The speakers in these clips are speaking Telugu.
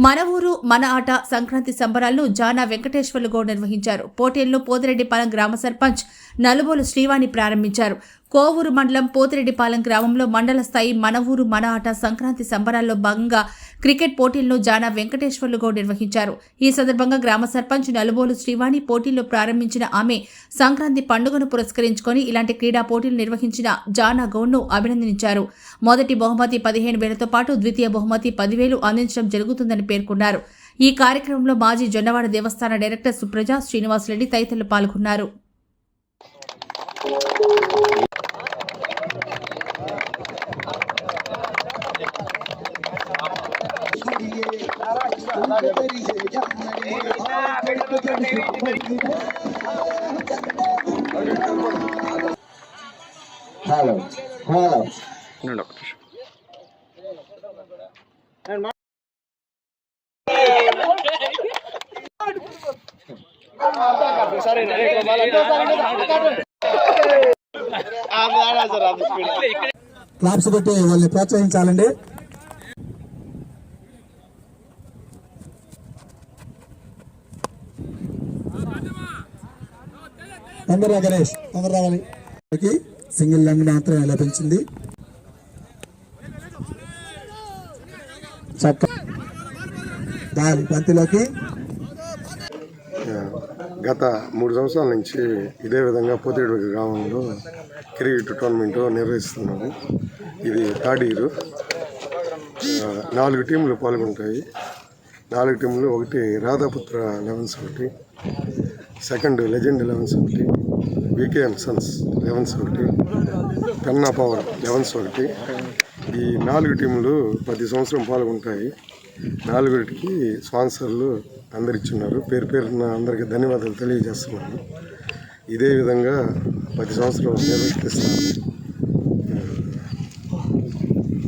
మన ఊరు మన ఆట సంక్రాంతి సంబరాలను జానా వెంకటేశ్వర్లు గౌడ్ నిర్వహించారు. పోటీలను పోతిరెడ్డిపాలెం గ్రామ సర్పంచ్ నలుబోలు శ్రీవాణి ప్రారంభించారు. కోవూరు మండలం పోతిరెడ్డిపాలెం గ్రామంలో మండల స్థాయి మన ఊరు మన ఆట సంక్రాంతి సంబరాల్లో భాగంగా క్రికెట్ పోటీలను జానా వెంకటేశ్వర్లు గౌడ్ నిర్వహించారు. ఈ సందర్భంగా గ్రామ సర్పంచ్ నలుబోలు శ్రీవాణి పోటీల్లో ప్రారంభించిన ఆమె సంక్రాంతి పండుగను పురస్కరించుకొని ఇలాంటి క్రీడా పోటీలు నిర్వహించిన జానా గౌడ్ను అభినందించారు. మొదటి బహుమతి పదిహేను వేలతో పాటు ద్వితీయ బహుమతి పదివేలు అందించడం జరుగుతుందని పేర్కొన్నారు. ఈ కార్యక్రమంలో మాజీ జొన్నవాడ దేవస్థాన డైరెక్టర్ సుప్రజ శ్రీనివాసరెడ్డి తదితరులు పాల్గొన్నారు. హలో హలో ఉండండి ఒక్క నిమిషం క్లాప్స్ కొట్టి వాళ్ళని ప్రోత్సహించాలండి తొందరగా గణేష్ తొందర రావాలి ఓకే. సింగిల్ లంగ్ మాత్రమే లభించింది. చక్క దాని బంతిలోకి గత మూడు సంవత్సరాల నుంచి ఇదే విధంగా పోతేడు గ్రామంలో క్రికెట్ టోర్నమెంట్ నిర్వహిస్తున్నాము ఇది థర్డ్ ఇయర్. నాలుగు టీంలు పాల్గొంటాయి. నాలుగు టీంలు ఒకటి రాధాపుత్ర లెవెన్స్ ఒకటి సెకండ్ లెజెండ్ లెవెన్స్ ఒకటి వికేఎం సన్స్ లెవెన్స్ ఒకటి కన్నా పవర్ లెవెన్స్ ఒకటి. ఈ నాలుగు టీములు ప్రతి సంవత్సరం పాల్గొంటాయి. నాలుగుటికి స్పాన్సర్లు అందరిచ్చున్నారు. పేరు పేరున అందరికీ ధన్యవాదాలు తెలియజేస్తున్నాను. ఇదే విధంగా ప్రతి సంవత్సరం నిర్వర్తిస్తాను.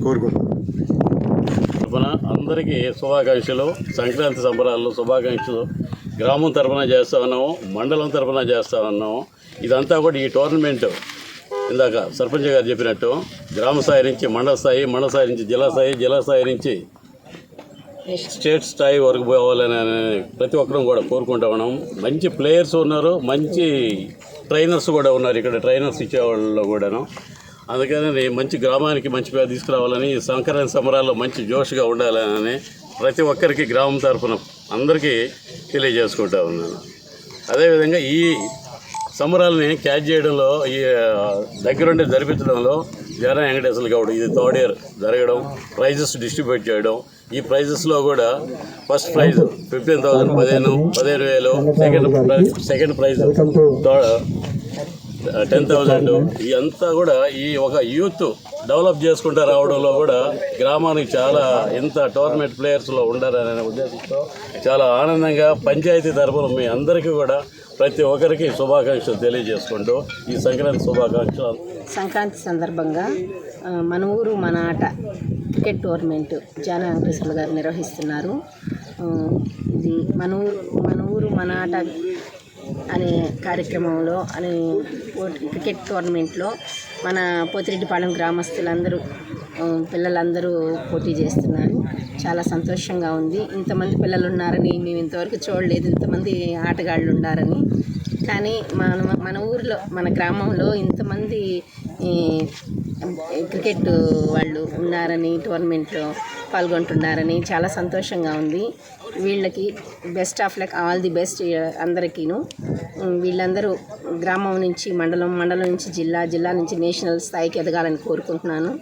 కోరుకుంటున్నాను. అందరికీ శుభాకాంక్షలు సంక్రాంతి సంబరాల్లో శుభాకాంక్షలు. గ్రామం తరఫున చేస్తూ ఉన్నాము మండలం తరఫున చేస్తూ ఉన్నాము. ఇదంతా కూడా ఈ టోర్నమెంట్. ఇందాక సర్పంచ్ గారు చెప్పినట్టు గ్రామ స్థాయి నుంచి మండల స్థాయి మండల స్థాయి నుంచి జిల్లా స్థాయి జిల్లా స్థాయి నుంచి స్టేట్ స్థాయి వరకు పోవాలని ప్రతి ఒక్కరం కూడా కోరుకుంటా ఉన్నాం. మంచి ప్లేయర్స్ ఉన్నారు మంచి ట్రైనర్స్ కూడా ఉన్నారు. ఇక్కడ ట్రైనర్స్ ఇచ్చేవాళ్ళు కూడాను. అందుకని మంచి గ్రామానికి మంచి పేరు తీసుకురావాలని ఈ సంక్రాంతి సంబరాల్లో మంచి జోష్గా ఉండాలని ప్రతి ఒక్కరికి గ్రామం తరఫున అందరికీ తెలియజేసుకుంటా ఉన్నాను. అదేవిధంగా ఈ సంబరాలని క్యాచ్ చేయడంలో ఈ దగ్గరుండి జరిపించడంలో జగన్ వెంకటేశ్వర గౌడ్ ఇది థర్డ్ ఇయర్ జరగడం ప్రైజెస్ డిస్ట్రిబ్యూట్ చేయడం ఈ ప్రైజెస్లో కూడా ఫస్ట్ ప్రైజ్ ఫిఫ్టీన్ థౌసండ్ పదిహేను పదిహేను వేలు second second prize ten thousand. ఇదంతా కూడా ఈ ఒక యూత్ డెవలప్ చేసుకుంటూ రావడంలో కూడా గ్రామానికి చాలా ఇంత టోర్నమెంట్ ప్లేయర్స్లో ఉండాలనే ఉద్దేశంతో చాలా ఆనందంగా పంచాయతీ తరఫున మీ అందరికీ కూడా ప్రతి ఒక్కరికి శుభాకాంక్షలు తెలియజేసుకుంటూ ఈ సంక్రాంతి శుభాకాంక్షలు సంక్రాంతి సందర్భంగా మన ఊరు మన ఆట క్రికెట్ టోర్నమెంట్ జాన వెంకటేశ్వర్లు గారు నిర్వహిస్తున్నారు. ఇది మన ఊరు మన ఊరు మన ఆట అనే కార్యక్రమంలో అనే క్రికెట్ టోర్నమెంట్లో మన పోతిరెడ్డిపాలెం గ్రామస్తులందరూ పిల్లలందరూ పోటీ చేస్తున్నారు. చాలా సంతోషంగా ఉంది. ఇంతమంది పిల్లలు ఉన్నారని మేము ఇంతవరకు చూడలేదు. ఇంతమంది ఆటగాళ్ళు ఉన్నారని కానీ మన మన ఊరిలో మన గ్రామంలో ఇంతమంది క్రికెట్ వాళ్ళు ఉన్నారని టోర్నమెంట్లో పాల్గొంటున్నారని చాలా సంతోషంగా ఉంది. వీళ్ళకి best of luck all the best అందరికీను. వీళ్ళందరూ గ్రామం నుంచి మండలం మండలం నుంచి జిల్లా జిల్లా నుంచి నేషనల్ స్థాయికి ఎదగాలని కోరుకుంటున్నాను.